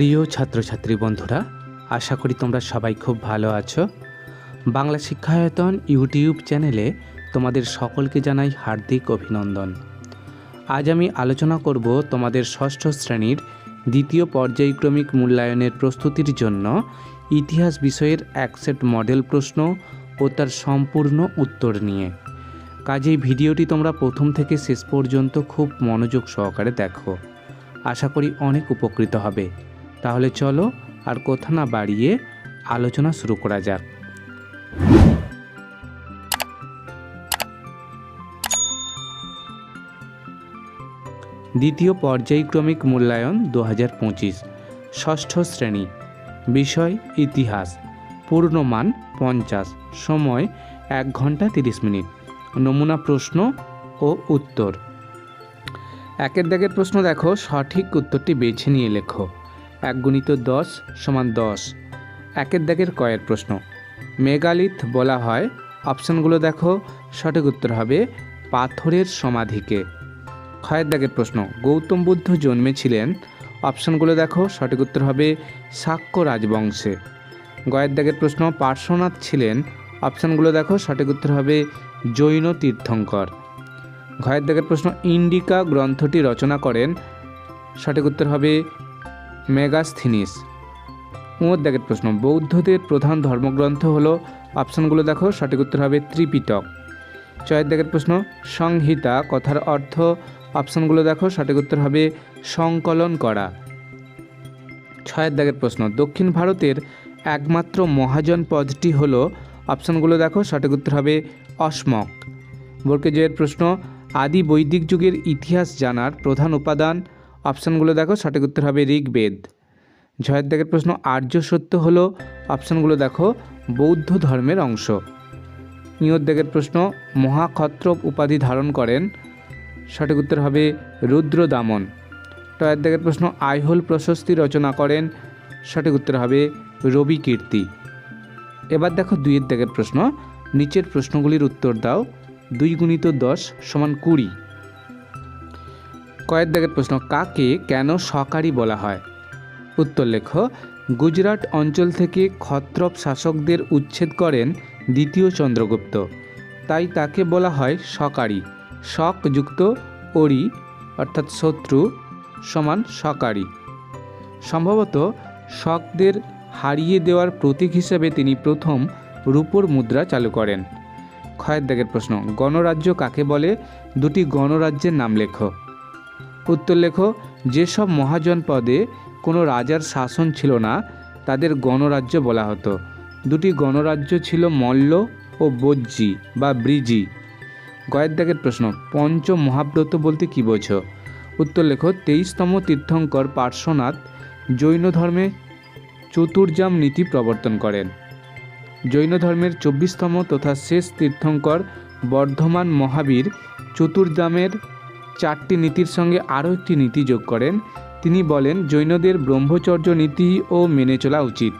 প্রিয় ছাত্রছাত্রী বন্ধুরা, আশা করি তোমরা সবাই খুব ভালো আছো। বাংলা শিক্ষায়তন ইউটিউব চ্যানেলে তোমাদের সকলকে জানাই হার্দিক অভিনন্দন। আজ আমি আলোচনা করব তোমাদের ষষ্ঠ শ্রেণির দ্বিতীয় পর্যায়ক্রমিক মূল্যায়নের প্রস্তুতির জন্য ইতিহাস বিষয়ের এক সেট মডেল প্রশ্ন ও তার সম্পূর্ণ উত্তর নিয়ে। কাজেই ভিডিওটি তোমরা প্রথম থেকে শেষ পর্যন্ত খুব মনোযোগ সহকারে দেখো। আশা করি অনেক উপকৃত হবে। তাহলে চলো আর কথা না বাড়িয়ে আলোচনা শুরু করা যাক। দ্বিতীয় পর্যায়ক্রমিক মূল্যায়ন দু হাজার পঁচিশ, ষষ্ঠ শ্রেণি, বিষয়, ইতিহাস, পূর্ণমান পঞ্চাশ, সময় এক ঘণ্টা তিরিশ মিনিট, নমুনা প্রশ্ন ও উত্তর। একের দাগের প্রশ্ন দেখো, সঠিক উত্তরটি বেছে নিয়ে লেখো। এক গুণিত দশ সমান দশ। একের দাগের কয়ের প্রশ্ন। মেগালিথ বলা হয়, অপশানগুলো দেখো, সঠিক উত্তর হবে পাথরের সমাধিকে। ক্ষয়ের দাগের প্রশ্ন, গৌতম বুদ্ধ জন্মেছিলেন, অপশানগুলো দেখো, সঠিক উত্তর হবে শাক্য রাজবংশে। গয়ের দাগের প্রশ্ন, পার্শ্বনাথ ছিলেন, অপশানগুলো দেখো, সঠিক উত্তর হবে জৈন তীর্থঙ্কর। ঘয়ের দাগের প্রশ্ন, ইন্ডিকা গ্রন্থটি রচনা করেন, সঠিক উত্তর হবে মেগাস্থিনিস। উমর দাগের প্রশ্ন, বৌদ্ধদের প্রধান ধর্মগ্রন্থ হলো, অপশানগুলো দেখো, সঠিক উত্তর হবে ত্রিপিটক। চয়ের প্রশ্ন, সংহিতা, কথার অর্থ, অপশানগুলো দেখো, সঠিক উত্তর হবে সংকলন করা। ছয়ের দাগের প্রশ্ন, দক্ষিণ ভারতের একমাত্র মহাজন পদটি হল, অপশানগুলো দেখো, সঠিক উত্তর হবে অসমক। বর্কেজয়ের প্রশ্ন, আদি বৈদিক যুগের ইতিহাস জানার প্রধান উপাদান অপশানগুলো দেখো, সঠিক উত্তর হবে ঋগ্বেদ। ঝয়ের দাগের প্রশ্ন, আর্য সত্য হল? অপশানগুলো দেখো, বৌদ্ধ ধর্মের অংশ। ইয়র দাগের প্রশ্ন, মহাক্ষত্রপ উপাধি ধারণ করেন? সঠিক উত্তর হবে রুদ্র দামন টয়ের দাগের প্রশ্ন, আইহোল প্রশস্তি রচনা করেন? সঠিক উত্তর হবে রবি কীর্তি এবার দেখো দুইয়ের দাগের প্রশ্ন, নিচের প্রশ্নগুলির উত্তর দাও, দুই গুণিত দশ সমান কুড়ি। কয়ের দাগের প্রশ্ন, কাকে কেন সকারি বলা হয়? উত্তর লেখ, গুজরাট অঞ্চল থেকে ক্ষত্রপ শাসকদের উচ্ছেদ করেন দ্বিতীয় চন্দ্রগুপ্ত। তাই তাকে বলা হয় সকারি। যুক্ত অরি, অর্থাৎ শত্রু, সমান সকারি। সম্ভবত শকদের হারিয়ে দেওয়ার প্রতীক হিসেবে তিনি প্রথম রূপোর মুদ্রা চালু করেন। ক্ষয়ের দাগের প্রশ্ন, গণরাজ্য কাকে বলে? দুটি গণরাজ্যের নাম লেখো। উত্তর লেখো, যেসব মহাজন পদে কোনো রাজার শাসন ছিল না, তাদের গণরাজ্য বলা হতো। দুটি গণরাজ্য ছিল মল্ল ও বজ্জি বা ব্রিজি। গয়ের দাগের প্রশ্ন পঞ্চ মহাব্রত বলতে কী বোঝো? উত্তর লেখো, তেইশতম তীর্থঙ্কর পার্শ্বনাথ জৈন ধর্মে চতুর্জাম নীতি প্রবর্তন করেন। জৈন ধর্মের চব্বিশতম তথা শেষ তীর্থঙ্কর বর্ধমান মহাবীর চতুর্জামের চারটি নীতির সঙ্গে আরও একটি নীতি যোগ করেন। তিনি বলেন, জৈনদের ব্রহ্মচর্য নীতি ও মেনে চলা উচিত।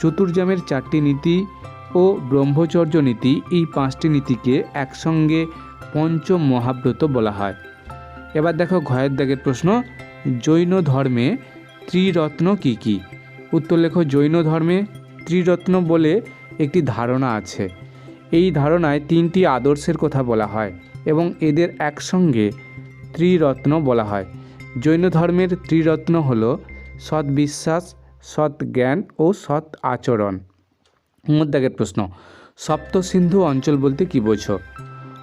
চতুর্জামের চারটি নীতি ও ব্রহ্মচর্য নীতি এই পাঁচটি নীতিকে একসঙ্গে পঞ্চম মহাব্রত বলা হয়। এবার দেখো ঘয়ের দাগের প্রশ্ন, জৈন ধর্মে ত্রিরত্ন কি কি? উত্তর লেখো, জৈন ধর্মে ত্রিরত্ন বলে একটি ধারণা আছে। এই ধারণায় তিনটি আদর্শের কথা বলা হয় এবং এদের একসঙ্গে ত্রিরত্ন বলা হয়। জৈন ধর্মের ত্রিরত্ন হল সৎ বিশ্বাস সৎ জ্ঞান ও সৎ আচরণ মুদ্রাকের প্রশ্ন সপ্ত সিন্ধু অঞ্চল বলতে কী বোঝো?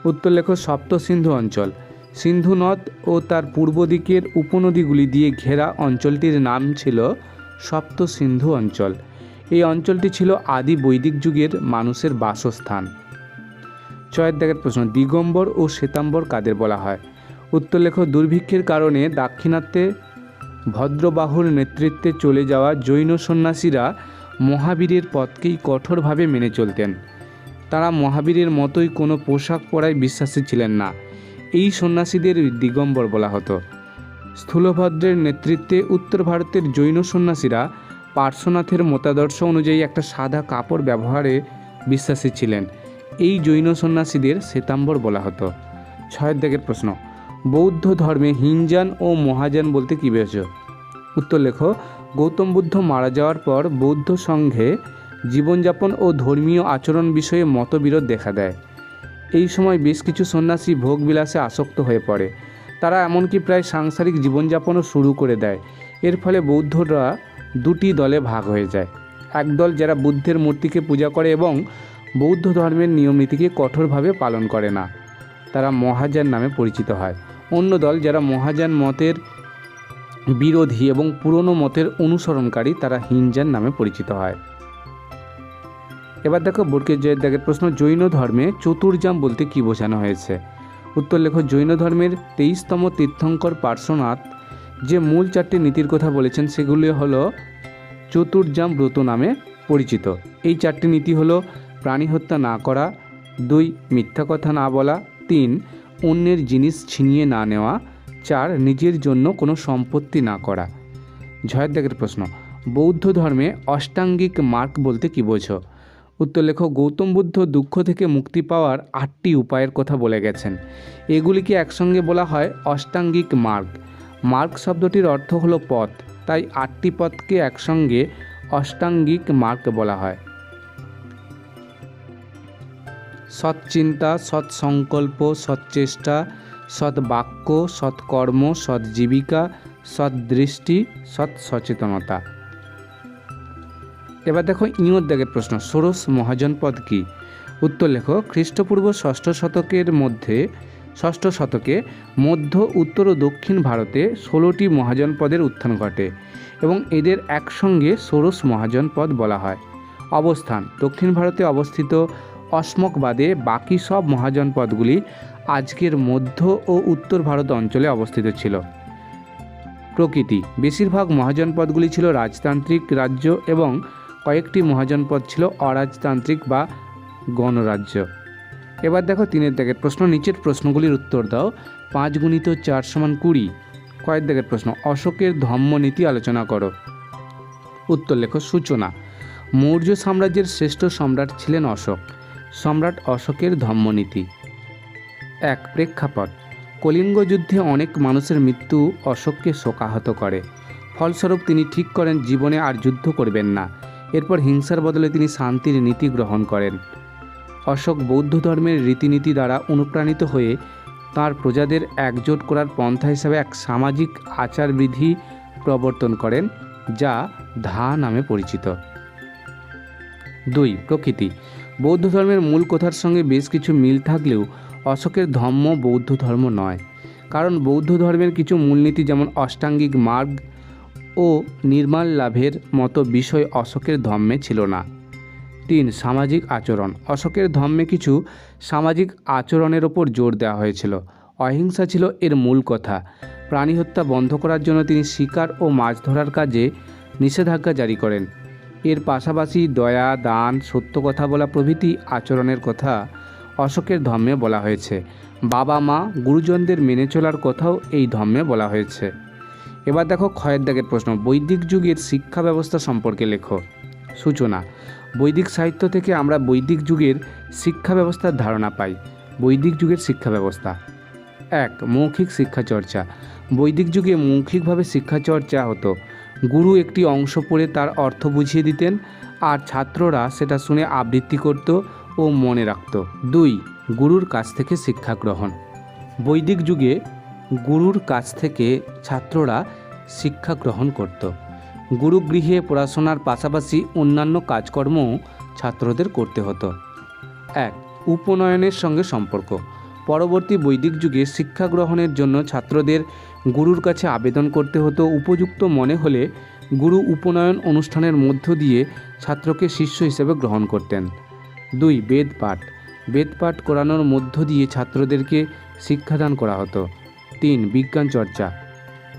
উত্তর লেখো সপ্ত সিন্ধু অঞ্চল। সিন্ধু নদ ও তার পূর্ব দিকের উপনদীগুলি দিয়ে ঘেরা অঞ্চলটির নাম ছিল সপ্ত সিন্ধু অঞ্চল। এই অঞ্চলটি ছিল আদি বৈদিক যুগের মানুষের বাসস্থান। ছয়ের দাগের প্রশ্ন, দিগম্বর ও শ্বেতাম্বর কাদের বলা হয়? উত্তর লেখ দুর্ভিক্ষের কারণে দাক্ষিণাত্যে ভদ্রবাহুর নেতৃত্বে চলে যাওয়া জৈন সন্ন্যাসীরা মহাবীরের পথকেই কঠোরভাবে মেনে চলতেন। তারা মহাবীরের মতোই কোনো পোশাক পরায় বিশ্বাসী ছিলেন না। এই সন্ন্যাসীদের দিগম্বর বলা হতো। স্থূলভদ্রের নেতৃত্বে উত্তর ভারতের জৈন সন্ন্যাসীরা পার্শ্বনাথের মতাদর্শ অনুযায়ী একটা সাদা কাপড় ব্যবহারে বিশ্বাসী ছিলেন। এই জৈন সন্ন্যাসীদের শ্বেতাম্বর বলা হতো। ছয়ের দিকের প্রশ্ন। বৌদ্ধ ধর্মে হিনজান ও মহাযান বলতে কী বোঝো? উত্তর লেখো, গৌতম বুদ্ধ মারা যাওয়ার পর বৌদ্ধ সংঘে জীবনযাপন ও ধর্মীয় আচরণ বিষয়ে মতবিরোধ দেখা দেয়। এই সময় বেশ কিছু সন্ন্যাসী ভোগবিলাসে আসক্ত হয়ে পড়ে। তারা এমনকি প্রায় সাংসারিক জীবনযাপনও শুরু করে দেয়। এর ফলে বৌদ্ধরা দুটি দলে ভাগ হয়ে যায়। একদল যারা বুদ্ধের মূর্তিকে পূজা করে এবং বৌদ্ধ ধর্মের নিয়মনীতিকে কঠোরভাবে পালন করে না। তারা মহাযান নামে পরিচিত হয়। অন্য দল যারা মহাযান মতের বিরোধী এবং পুরনো মতের অনুসরণকারী, তারা হিনজান নামে পরিচিত হয়। এবার দেখো বোর্ডকের জয়ের দাগের প্রশ্ন, জৈন ধর্মে চতুর্জাম বলতে কি বোঝানো হয়েছে? উত্তর লেখো, জৈন ধর্মের তেইশতম তীর্থঙ্কর পার্শ্বনাথ যে মূল চারটি নীতির কথা বলেছেন, সেগুলি হলো চতুর্জাম ব্রত নামে পরিচিত। এই চারটি নীতি হলো প্রাণী হত্যা না করা, দুই মিথ্যা কথা না বলা তিন, অন্যের জিনিস ছিনিয়ে না নেওয়া। চার, নিজের জন্য কোনো সম্পত্তি না করা। ঝয়ের দাগের প্রশ্ন, বৌদ্ধ ধর্মে অষ্টাঙ্গিক মার্গ বলতে কি বোঝো? উত্তর লেখো, গৌতম বুদ্ধ দুঃখ থেকে মুক্তি পাওয়ার আটটি উপায়ের কথা বলে গেছেন। এগুলিকে একসঙ্গে বলা হয় অষ্টাঙ্গিক মার্গ মার্গ শব্দটির অর্থ হলো পথ, তাই আটটি পথকে একসঙ্গে অষ্টাঙ্গিক মার্গ বলা হয়। সৎ সংকল্প সৎচেষ্টা সৎ বাক্য সৎকর্ম সৎ জীবিকা সৎ দৃষ্টি সৎ সচেতনতা এবার দেখো ইঁয়র দাগের প্রশ্ন, ষোড়শ মহাজনপদ কি? উত্তর লেখো, খ্রিস্টপূর্ব ষষ্ঠ শতকের মধ্যে, ষষ্ঠ শতকে মধ্য, উত্তর ও দক্ষিণ ভারতে ষোলোটি মহাজনপদের উত্থান ঘটে এবং এদের একসঙ্গে ষোড়শ মহাজনপদ বলা হয়। অবস্থান, দক্ষিণ ভারতে অবস্থিত অসমক বাদে বাকি সব মহাজনপদগুলি আজকের মধ্য ও উত্তর ভারত অঞ্চলে অবস্থিত ছিল। প্রকৃতি, বেশিরভাগ মহাজনপদগুলি ছিল রাজতান্ত্রিক রাজ্য এবং কয়েকটি মহাজনপদ ছিল অরাজতান্ত্রিক বা গণরাজ্য। এবার দেখো তিনের দাগের প্রশ্ন, নিচের প্রশ্নগুলির উত্তর দাও। পাঁচ গুণিত চার সমান কুড়ি। কয়েক দাগের প্রশ্ন, অশোকের ধম্মনীতি আলোচনা করো। উত্তর লেখো, সূচনা। মৌর্য সাম্রাজ্যের শ্রেষ্ঠ সম্রাট ছিলেন অশোক। সম্রাট অশোকের ধম্মনীতি। এক প্রেক্ষাপট, কলিঙ্গ যুদ্ধে অনেক মানুষের মৃত্যু অশোককে শোকাহত করে। ফলস্বরূপ তিনি ঠিক করেন, জীবনে আর যুদ্ধ করবেন না। এরপর হিংসার বদলে তিনি শান্তির নীতি গ্রহণ করেন। অশোক বৌদ্ধ ধর্মের রীতিনীতি দ্বারা অনুপ্রাণিত হয়ে তার প্রজাদের একজোট করার পন্থা হিসাবে এক সামাজিক আচারবিধি প্রবর্তন করেন, যা ধা নামে পরিচিত। দুই, প্রকৃতি। বৌদ্ধ ধর্মের মূল কথার সঙ্গে বেশ কিছু মিল থাকলেও অশোকের ধর্ম বৌদ্ধ ধর্ম নয়। কারণ বৌদ্ধ ধর্মের কিছু মূলনীতি যেমন অষ্টাঙ্গিক মার্গ ও নির্মাণ লাভের মতো বিষয় অশোকের ধর্মে ছিল না। তিন, সামাজিক আচরণ। অশোকের ধর্মে কিছু সামাজিক আচরণের ওপর জোর দেওয়া হয়েছিল। অহিংসা ছিল এর মূল কথা। প্রাণী হত্যা বন্ধ করার জন্য তিনি শিকার ও মাছ ধরার কাজে নিষেধাজ্ঞা জারি করেন। এর পাশাপাশি দয়া, দান, সত্য কথা বলা প্রভৃতি আচরণের কথা অশোকের ধর্মে বলা হয়েছে। বাবা, মা, গুরুজনদের মেনে চলার কথাও এই ধর্মে বলা হয়েছে। এবার দেখো ক্ষয়ের দাগের প্রশ্ন। বৈদিক যুগের শিক্ষা ব্যবস্থা সম্পর্কে লেখো। সূচনা। বৈদিক সাহিত্য থেকে আমরা বৈদিক যুগের শিক্ষা ব্যবস্থার ধারণা পাই। বৈদিক যুগের শিক্ষা ব্যবস্থা। এক, মৌখিক শিক্ষা চর্চা। বৈদিক যুগে মৌখিকভাবে শিক্ষা চর্চা হতো। গুরু একটি অংশ পড়ে তার অর্থ বুঝিয়ে দিতেন, আর ছাত্ররা সেটা শুনে আবৃত্তি করত ও মনে রাখত। দুই, গুরুর কাছ থেকে শিক্ষা গ্রহণ। বৈদিক যুগে গুরুর কাছ থেকে ছাত্ররা শিক্ষা গ্রহণ করত। গুরুগৃহে পড়াশোনার পাশাপাশি অন্যান্য কাজকর্মও ছাত্রদের করতে হতো। এক, উপনয়নের সঙ্গে সম্পর্ক। পরবর্তী বৈদিক যুগে শিক্ষা গ্রহণের জন্য ছাত্রদের গুরুর কাছে আবেদন করতে হতো। উপযুক্ত মনে হলে গুরু উপনয়ন অনুষ্ঠানের মধ্য দিয়ে ছাত্রকে শিষ্য হিসেবে গ্রহণ করতেন। দুই, বেদ পাঠ। বেদ পাঠ করানোর মধ্য দিয়ে ছাত্রদেরকে শিক্ষাদান করা হতো। তিন, বিজ্ঞান চর্চা।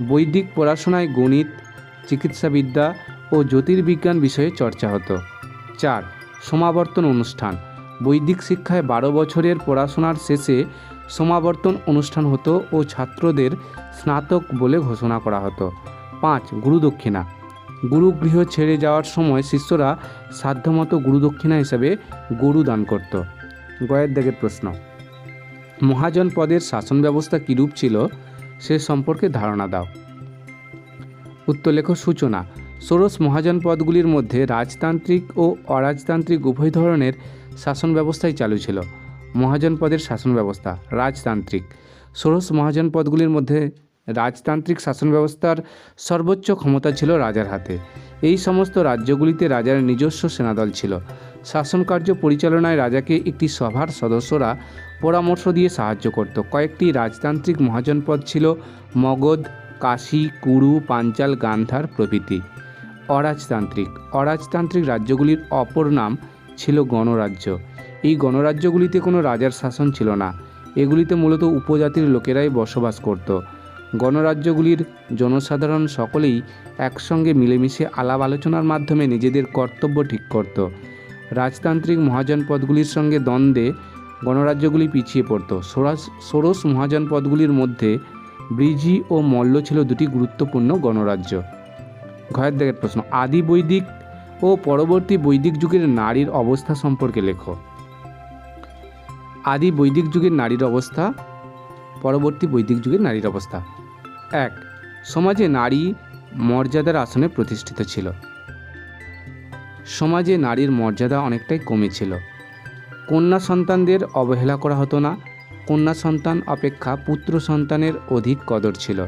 বৈদিক পড়াশোনায় গণিত, চিকিৎসাবিদ্যা ও জ্যোতির্বিজ্ঞান বিষয়ে চর্চা হতো। চার, সমাবর্তন অনুষ্ঠান। বৈদিক শিক্ষায় বারো বছরের পড়াশোনার শেষে সমাবর্তন অনুষ্ঠান হতো ও ছাত্রদের স্নাতক বলে ঘোষণা করা হতো। পাঁচ গুরুদক্ষিণা গুরুগৃহ ছেড়ে যাওয়ার সময় শিষ্যরা সাধ্যমতো গুরুদক্ষিণা হিসাবে গরু দান করত। গয়ের দাগের প্রশ্ন। মহাজন পদের শাসন ব্যবস্থা কীরূপ ছিল সে সম্পর্কে ধারণা দাও। উত্তর লেখ, সূচনা। ষোড়শ মহাজন পদগুলির মধ্যে রাজতান্ত্রিক ও অরাজতান্ত্রিক উভয় ধরনের শাসন ব্যবস্থাই চালু ছিল। মহাজন পদের শাসন ব্যবস্থা রাজতান্ত্রিক। ষোড়শ মহাজন পদগুলির মধ্যে রাজতান্ত্রিক শাসন ব্যবস্থার সর্বোচ্চ ক্ষমতা ছিল রাজার হাতে। এই সমস্ত রাজ্যগুলিতে রাজার নিজস্ব সেনাদল ছিল। শাসন কার্য পরিচালনায় রাজাকে একটি সভার সদস্যরা পরামর্শ দিয়ে সাহায্য করত। কয়েকটি রাজতান্ত্রিক মহাজনপদ ছিল মগধ, কাশী, কুরু, পাঞ্চাল, গান্ধার প্রভৃতি। অরাজতান্ত্রিক। অরাজতান্ত্রিক রাজ্যগুলির অপর নাম ছিল গণরাজ্য। এই গণরাজ্যগুলিতে কোনো রাজার শাসন ছিল না। এগুলিতে মূলত উপজাতির লোকেরাই বসবাস করত। গণরাজ্যগুলির জনসাধারণ সকলেই একসঙ্গে মিলেমিশে আলাপ আলোচনার মাধ্যমে নিজেদের কর্তব্য ঠিক করত। রাজতান্ত্রিক মহাজন পদগুলির সঙ্গে দ্বন্দ্বে গণরাজ্যগুলি পিছিয়ে পড়ত। ষোড়শ মহাজন পদগুলির মধ্যে ব্রিজি ও মল্ল ছিল দুটি গুরুত্বপূর্ণ গণরাজ্য। ঘয়ের দাগের প্রশ্ন, আদি বৈদিক ও পরবর্তী বৈদিক যুগের নারীর অবস্থা সম্পর্কে লেখো। আদি বৈদিক যুগের নারীর অবস্থা, পরবর্তী বৈদিক যুগের নারীর অবস্থা। এক, সমাজে নারী মর্যাদার আসনে প্রতিষ্ঠিত ছিল। সমাজে নারীর মর্যাদা অনেকটাই কমেছিল কন্যা সন্তানদের অবহেলা করা হতো না। কন্যা সন্তান অপেক্ষা পুত্র সন্তানের অধিক কদর ছিল।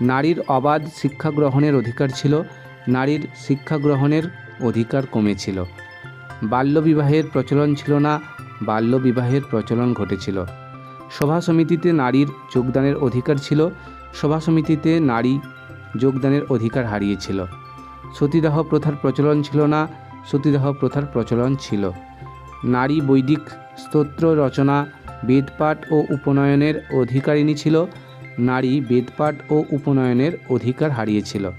নারীর অবাধ শিক্ষা গ্রহণের অধিকার ছিল। নারীর শিক্ষা গ্রহণের অধিকার কমেছিল। বাল্যবিবাহের প্রচলন ছিল না, বাল্যবিবাহের প্রচলন ঘটেছিল। সভা সমিতিতে নারীর যোগদানের অধিকার ছিল, সভা সমিতিতে নারী যোগদানের অধিকার হারিয়েছিল। সতীদাহ প্রথার প্রচলন ছিল না, সতীদাহ প্রথার প্রচলন ছিল। নারী বৈদিক স্তোত্র রচনা, বেদপাঠ ও উপনয়নের অধিকারিণী ছিল। নারী বেদপাঠ ও উপনয়নের অধিকার হারিয়েছিল।